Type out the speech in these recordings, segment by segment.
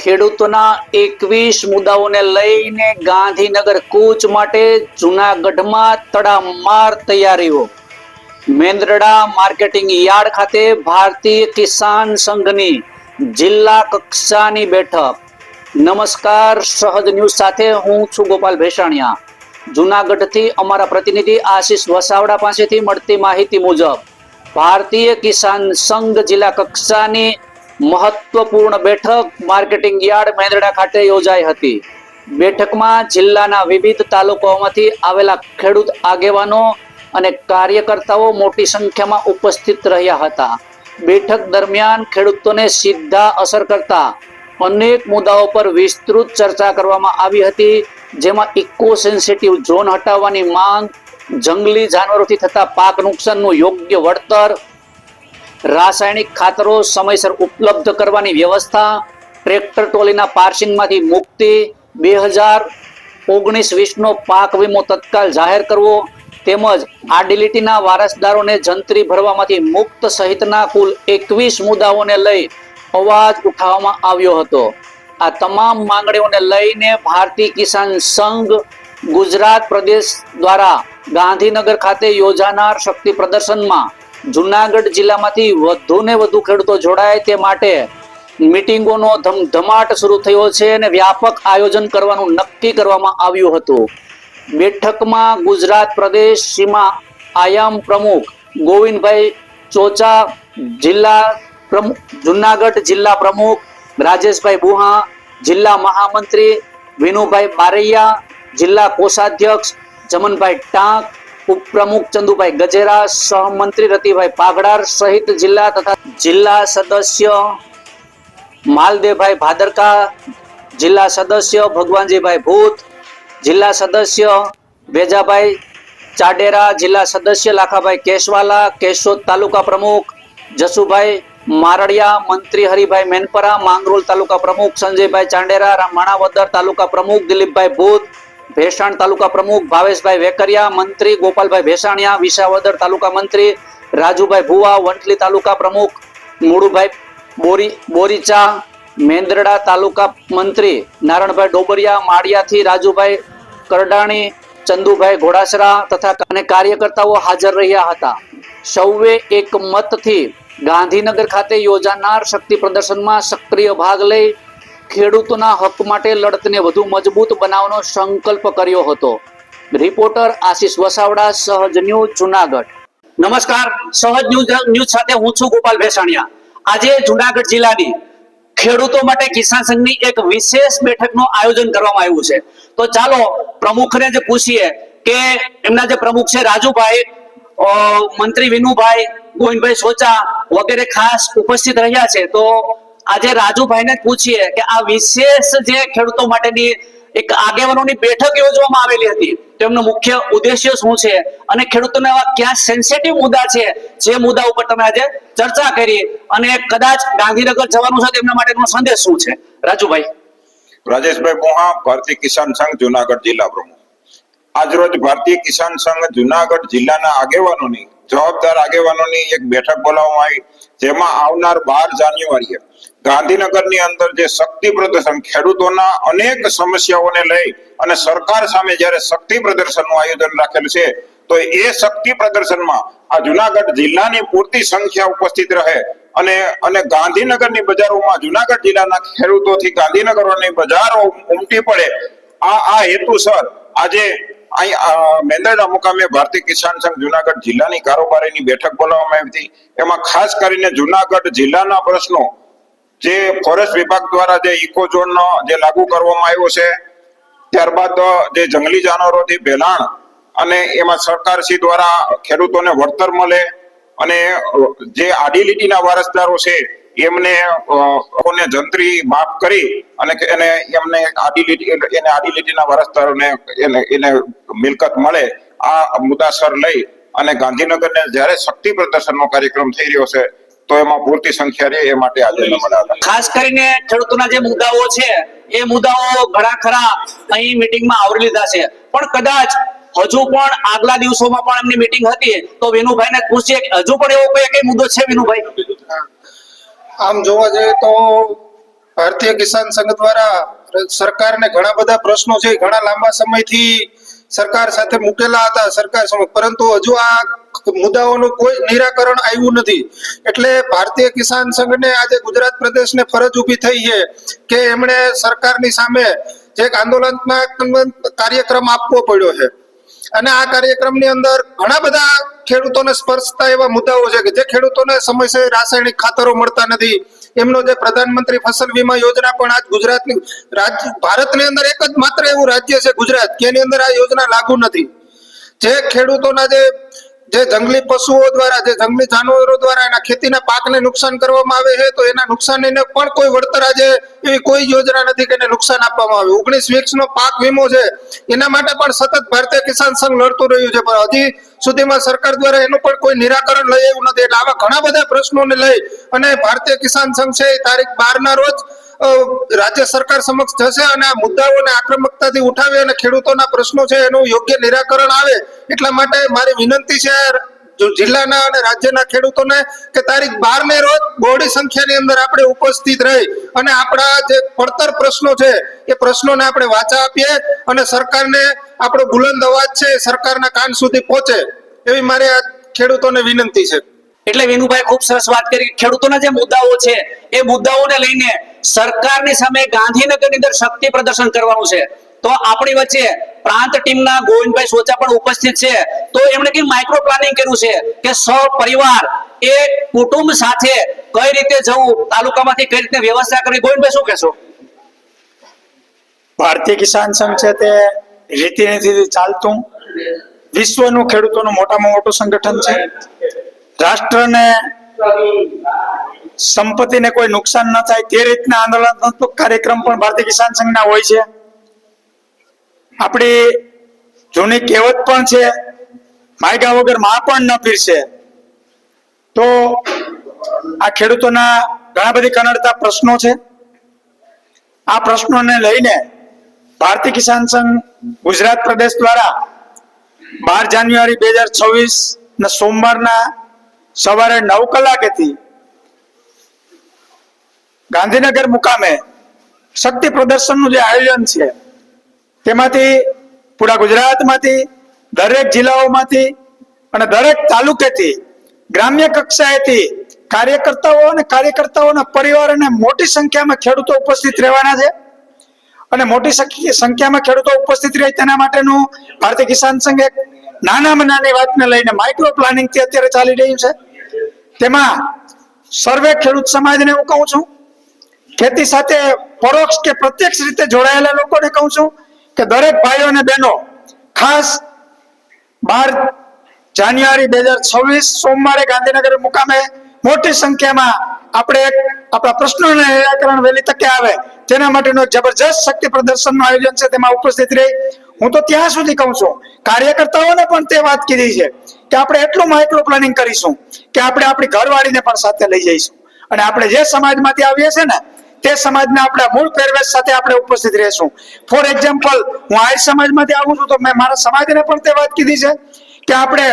ખેડૂતોના એકવીસ મુદ્દાઓને લઈને ગાંધીનગર કૂચ માટે જૂનાગઢમાં તડામાર તૈયારીઓ. મેંદરડા માર્કેટિંગ યાર્ડ ખાતે ભારતીય કિસાન સંઘની જિલ્લા કક્ષાની બેઠક. નમસ્કાર, સહજ ન્યૂઝ સાથે હું છું ગોપાલ ભેસાણિયા. જૂનાગઢથી અમારા પ્રતિનિધિ આશીષ વસાવડા પાસેથી મળતી માહિતી મુજબ, ભારતીય કિસાન સંઘ જિલ્લા કક્ષાની મહત્વપૂર્ણ બેઠક માર્કેટિંગ યાર્ડ મેંદરડા ખાતે યોજાઈ હતી. બેઠકમાં જિલ્લાના વિવિધ તાલુકાઓમાંથી આવેલા ખેડૂત આગેવાનો અને કાર્યકર્તાઓ મોટી સંખ્યામાં ઉપસ્થિત રહ્યા હતા. બેઠક દરમિયાન ખેડૂતોને સીધા અસર કરતા અનેક મુદ્દાઓ પર વિસ્તૃત ચર્ચા કરવામાં આવી હતી, જેમાં ઇકો સેન્સિટિવ ઝોન હટાવવાની માંગ, જંગલી જાનવરોથી થતા પાક નુકસાનનું યોગ્ય વળતર રાસાયણિક ખાતરો સમયસર ઉપલબ્ધ કરવાની વ્યવસ્થા, ટ્રેક્ટર ટ્રોલીના પાર્સિંગમાંથી મુક્તિ, બે હજાર ઓગણીસ વીસનો પાક વીમો તત્કાલ જાહેર કરવો, તેમજ આડીલીટીના વારસદારોને જંત્રી ભરવામાંથી મુક્ત સહિતના કુલ એકવીસ મુદ્દાઓને લઈ અવાજ ઉઠાવવામાં આવ્યો હતો. આ તમામ માંગણીઓને લઈને ભારતીય કિસાન સંઘ ગુજરાત પ્રદેશ દ્વારા ગાંધીનગર ખાતે યોજાનાર શક્તિ પ્રદર્શનમાં જુનાગઢ જિલ્લામાંથી વધુ ને વધુ ખેડૂતો જોડાય તે માટે મિટિંગોનો ધમધમાટ શરૂ થયો છે અને વ્યાપક આયોજન કરવાનું નક્કી કરવામાં આવ્યું હતું. બેઠકમાં ગુજરાત પ્રદેશ સીમા આયામ પ્રમુખ ગોવિંદભાઈ ચોચા, જિલ્લા પ્રમુખ જુનાગઢ જિલ્લા પ્રમુખ રાજેશભાઈ બુહા, જિલ્લા મહામંત્રી વિનુભાઈ બારૈયા, જિલ્લા કોષાધ્યક્ષ જમનભાઈ ટાંક ઉપપ્રમુખ ચંદુભાઈ ગજેરા, સહમંત્રી રતિભાઈ પાગડાર સહિત જિલ્લા તથા જિલ્લા સદસ્ય માલદેવભાઈ ભાદરકા, જિલ્લા સદસ્ય ભગવાનજીભાઈ ભૂત, જિલ્લા સદસ્ય વેજાભાઈ ચાડેરા, જિલ્લા સદસ્ય લાખાભાઈ કેશવાલા કેશોદ તાલુકા પ્રમુખ જસુભાઈ મારડિયા, મંત્રી હરિભાઈ મેનપરા માંગરોલ તાલુકા પ્રમુખ સંજયભાઈ ચાંડેરા માણાવદર તાલુકા પ્રમુખ દિલીપભાઈ ભૂત ભેસાણ તાલુકા પ્રમુખ ભાવેશભાઈ વેકરિયા, મંત્રી ગોપાલભાઈ ભેસાણિયા, વિસાવદર તાલુકા મંત્રી રાજુભાઈ ભુવા, વંટલી તાલુકા પ્રમુખ મુળુભાઈ બોરી, બોરીચા, મેંદરડા તાલુકા મંત્રી નારણભાઈ ડોબરિયા, માળિયાથી રાજુભાઈ કરડાણી, ચંદુભાઈ ઘોડાસરા તથા અને કાર્યકર્તાઓ હાજર રહ્યા હતા. સૌએ એક મતથી ગાંધીનગર ખાતે યોજાનાર શક્તિ પ્રદર્શનમાં સક્રિય ભાગ લઈ ખેડૂતોના હક માટે લડતને વધુ મજબૂત બનાવવાનો સંકલ્પ કર્યો હતો. રિપોર્ટર આશીષ વસાવડા, સહજ ન્યૂઝ જુનાગઢ. નમસ્કાર, સહજ ન્યૂઝ સાથે હું છું ગોપાલ ભેસાણિયા. આજે જુનાગઢ જિલ્લાની ખેડૂતો માટે કિસાન સંઘની એક વિશેષ બેઠકનું આયોજન કરવામાં આવ્યું છે. તો ચાલો, પ્રમુખને જે પૂછીએ કે એમના જે પ્રમુખ છે રાજુભાઈ મંત્રી વિનુભાઈ, ગોવિંદભાઈ સોચા વગેરે ખાસ ઉપસ્થિત રહ્યા છે. તો આજે રાજુભાઈને પૂછીએ કે આ વિશેષ જે ખેડૂતો માટેની એક આગેવાનોની બેઠક યોજવામાં આવેલી હતી, તેમનો મુખ્ય ઉદ્દેશ્ય શું છે? અને ખેડૂતોને એવા ક્યાં સેન્સિટિવ મુદ્દા છે? જે મુદ્દા ઉપર તમે આજે ચર્ચા કરી અને કદાચ ગાંધીનગર જવાનું છે તેમના માટેનો સંદેશ શું છે? રાજુભાઈ. રાજેશભાઈ મોહા ભારતીય કિસાન સંઘ, જુનાગઢ જિલ્લા પ્રમુખ. આજરોજ ભારતીય કિસાન સંઘ, જુનાગઢ જિલ્લાના આગેવાનોની, જવાબદાર આગેવાનોની એક બેઠક બોલાવવામાં આવી, જેમાં આવનાર બાર જાન્યુઆરીએ ગાંધીનગરની અંદર જે શક્તિ પ્રદર્શન ખેડૂતોના અનેક સમસ્યાઓને લઈ અને સરકાર સામે જ્યારે શક્તિ પ્રદર્શનનું આયોજન રાખેલું છે, તો એ શક્તિ પ્રદર્શનમાં આ જુનાગઢ જિલ્લાની પૂરતી સંખ્યા ઉપસ્થિત રહે અને અને ગાંધીનગરની બજારોમાં જુનાગઢ જિલ્લાના ખેડૂતોથી ગાંધીનગરોની બજારો ઉમટી પડે. આ આ હેતુસર આજે અહીં મેંદરડા મુકામે ભારતીય કિસાન સંઘ જુનાગઢ જિલ્લાની કારોબારીની બેઠક બોલાવવામાં આવી હતી. એમાં ખાસ કરીને જુનાગઢ જિલ્લાના પ્રશ્નો જે ફોરેસ્ટ વિભાગ દ્વારા જે ઇકો ઝોનનો જે લાગુ કરવામાં આવ્યો છે ત્યારબાદ જે જંગલી જાનવરોથી ભેલાણ અને એમાં સરકારશ્રી દ્વારા ખેડૂતોને વળતર મળે અને જે આડી લીટીના વારસદારો છે એમને અ, જંત્રી માફ કરી અને એને એમને આડી લીટી એને આડી લીટીના વારસદારોને એને એને મિલકત મળે આ મુદ્દાસર લઈ અને ગાંધીનગરને જ્યારે શક્તિ પ્રદર્શનનો કાર્યક્રમ થઈ રહ્યો છે તો એમાં પૂરતી સંખ્યા રહે એ માટે આજે ખાસ કરીને ખેડૂતોના જે મુદ્દાઓ છે એ મુદ્દાઓ ઘણા ખરા અહીં મિટિંગમાં આવરી લીધા છે. પણ કદાચ હજુ પણ આગલા દિવસોમાં પણ એમની મિટિંગ હતી તો વિનુભાઈને પૂછીએ કે હજુ પણ એવો કોઈ કઈ મુદ્દો છે વિનુભાઈ? આમ જોવા જઈએ તો ભારતીય કિસાન સંઘ દ્વારા સરકારને ઘણા બધા પ્રશ્નો છે. ઘણા લાંબા સમયથી સરકાર સાથે મૂકેલા હતા સરકાર સમક્ષ. પરંતુ હજુ આ મુદ્દાઓનું કોઈ નિરાકરણ આવ્યું નથી. એટલે ભારતીય કિસાન સંઘને આજે ગુજરાત પ્રદેશને ફરજ ઊભી થઈ છે કે એમણે સરકારની સામે જે આંદોલનાત્મક કાર્યક્રમ આપવો પડ્યો છે. અને આ કાર્યક્રમની અંદર ઘણા બધા ખેડૂતોને સ્પર્શતા એવા મુદ્દાઓ છે કે જે ખેડૂતોને સમયસર રાસાયણિક ખાતરો મળતા નથી. એમનો જે પ્રધાનમંત્રી ફસલ વીમા યોજના પણ આજ ગુજરાતની રાજ્ય ભારતની અંદર એક જ માત્ર એવું રાજ્ય છે ગુજરાત, કે એની અંદર આ યોજના લાગુ નથી. જે ખેડૂતોના જે જે જંગલી પશુઓ દ્વારા, જે જંગલી જાનવરો દ્વારા એના ખેતીના પાકને નુકસાન કરવામાં આવે છે, તો એના નુકસાનીને પણ કોઈ વળતર આજે એવી કોઈ યોજના નથી કે એને નુકસાન આપવામાં આવે. ઓગણીસ વીસ નો પાક વીમો છે, એના માટે પણ સતત ભારતીય કિસાન સંઘ લડતું રહ્યું છે, પણ હજી સુધીમાં સરકાર દ્વારા એનું પણ કોઈ નિરાકરણ લઈ આવ્યું નથી. એટલે આવા ઘણા બધા પ્રશ્નોને લઈ અને ભારતીય કિસાન સંઘ છે એ તારીખ બાર ના રોજ રાજ્ય સરકાર સમક્ષ જશે અને આ મુદ્દાઓને આક્રમકતાથી ઉઠાવે અને ખેડૂતોના પ્રશ્નો છે એનું યોગ્ય નિરાકરણ આવે, એટલા માટે મારી વિનંતી છે જિલ્લાના અને રાજ્યના ખેડૂતોને કે તારીખ બાર ને રોજ બહોળી સંખ્યાની અંદર આપણે ઉપસ્થિત રહી અને આપણા જે પડતર પ્રશ્નો છે, એ પ્રશ્નોને આપણે વાચા આપીએ અને સરકારને આપણો બુલંદ અવાજ છે સરકારના કાન સુધી પહોંચે, એવી મારી આ ખેડૂતોને વિનંતી છે. એટલે વિનુભાઈ ખૂબ સરસ વાત કરી. ખેડૂતોના જે મુદ્દાઓ છે, એ મુદ્દાઓને લઈને સરકારની સામે ગાંધીનગરની અંદર શક્તિ પ્રદર્શન કરવાનું છે. તો આપણી વચ્ચે પ્રાંત ટીમના ગોવિંદભાઈ સોચા પણ ઉપસ્થિત છે. તો એમણે કઈ માઇક્રો પ્લાનિંગ કર્યું છે કે સો પરિવાર એ કુટુંબ સાથે કઈ રીતે જવું, તાલુકામાંથી કઈ રીતે વ્યવસ્થા કરવી? ગોવિંદભાઈ, શું કહેશો? ભારતીય કિસાન સંઘ છે તે રીતિનીતિથી ચાલતું. વિશ્વનું ખેડૂતોનું મોટામાં મોટું સંગઠન છે. રાષ્ટ્રને સંપત્તિને કોઈ નુકસાન ન થાય તે રીતના આંદોલનાત્મક કાર્યક્રમ પણ ભારતીય કિસાન સંઘના હોય છે. આપણી જૂની કહેવત પણ છે, માયગા વગરમાં પણ ન પીરશે તો આ ખેડૂતોના ઘણા બધી કનડતા પ્રશ્નો છે. આ પ્રશ્નોને લઈને ભારતીય કિસાન સંઘ ગુજરાત પ્રદેશ દ્વારા બાર જાન્યુઆરી બે હજાર છવ્વીસ સોમવારના સવારે નવ કલાકેથી ગાંધીનગર મુકામે શક્તિ પ્રદર્શનનું જે આયોજન છે, તેમાંથી પૂરા ગુજરાતમાંથી, દરેક જિલ્લાઓમાંથી અને દરેક તાલુકેથી, ગ્રામ્ય કક્ષાએથી કાર્યકર્તાઓ અને કાર્યકર્તાઓના પરિવાર અને મોટી સંખ્યામાં ખેડૂતો ઉપસ્થિત રહેવાના છે. અને મોટી સંખ્યા- સંખ્યામાં ખેડૂતો ઉપસ્થિત રહે તેના માટેનું ભારતીય કિસાન સંઘ નાનામાં નાની વાતને લઈને માઇક્રો પ્લાનિંગથી અત્યારે ચાલી રહ્યું છે. તેમાં સર્વે ખેડૂત સમાજને હું કહું છું, ખેતી સાથે પરોક્ષ કે પ્રત્યક્ષ રીતે જોડાયેલા લોકોને કહું છું કે દરેક ભાઈઓ અને બહેનો, ખાસ બાર જાન્યુઆરી બે હજાર છવ્વીસ સોમવારે ગાંધીનગર મુકામે મોટી સંખ્યામાં આપણે આપણા પ્રશ્નોને નિરાકરણ વહેલી તકે આવે, તેના માટેનો જબરજસ્ત શક્તિ પ્રદર્શનનું આયોજન છે, તેમાં ઉપસ્થિત રહી. હું તો ત્યાં સુધી કહું છું, કાર્યકર્તાઓને પણ તે વાત કીધી છે. કે આપણે એટલું માઇક્રો પ્લાનિંગ કરીશું કે આપણે આપણી ઘરવાળીને પણ સાથે લઈ જઈશું. અને આપણે જે સમાજમાંથી આવીએ છીએ ને, તે સમાજના આપણા મૂળ પહેરવેશ સાથે આપણે ઉપસ્થિત રહેશું. ફોર એક્ઝામ્પલ હું આર્ય સમાજમાંથી આવું છું તો મેં મારા સમાજને પણ તે વાત કીધી છે કે આપણે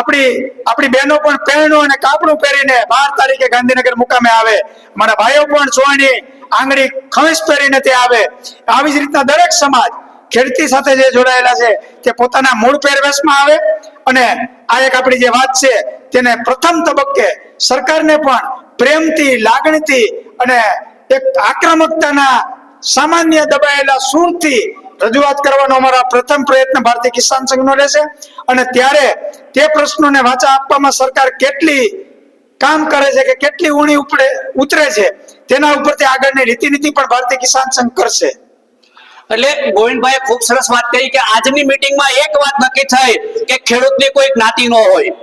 આપણી આપણી બહેનો પણ પહેરણું અને કાપડું પહેરીને બાર તારીખે ગાંધીનગર મુકામે આવે. મારા ભાઈઓ પણ ચોયણી આંગળી ખમીસ પહેરીને તે આવે. આવી જ રીતના દરેક સમાજ ખેડતી સાથે જે જોડાયેલા છે તે પોતાના મૂળ પહેરવેશમાં આવે અને આ એક આપણી જે વાત છે, તેને પ્રથમ તબક્કે સરકારને પણ પ્રેમથી, લાગણીથી અને એક આક્રમકતાના સામાન્ય દબાયેલા સૂરથી રજૂઆત કરવાનો અમારો પ્રથમ પ્રયત્ન ભારતીય કિસાન સંઘનો રહેશે. અને ત્યારે તે પ્રશ્નોને વાચા આપવામાં સરકાર કેટલી કામ કરે છે કે કેટલી ઊણી ઉપડે, ઉતરે છે, તેના ઉપરથી આગળની રીતિનીતિ પણ ભારતીય કિસાન સંઘ કરશે. એટલે ગોવિંદભાઈએ ખૂબ સરસ વાત કરી કે આજની મીટિંગમાં એક વાત નક્કી થઈ કે ખેડૂતની કોઈ જ્ઞાતિ ન હોય.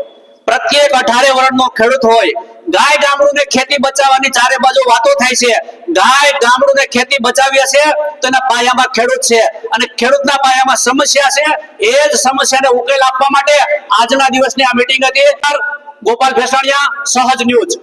પ્રત્યેક અઢારે વર્ણનો ખેડૂત હોય. ગાય ગામડું ને ખેતી બચાવવાની ચારે બાજુ વાતો થાય છે. ગાય ગામડું ને ખેતી બચાવીએ છે તો એના પાયામાં ખેડૂત છે. અને ખેડૂતના પાયામાં સમસ્યા છે એ જ સમસ્યાને ઉકેલ આપવા માટે આજના દિવસની આ મીટિંગ હતી. ગોપાલ ભેસાણિયા, સહજ ન્યૂઝ.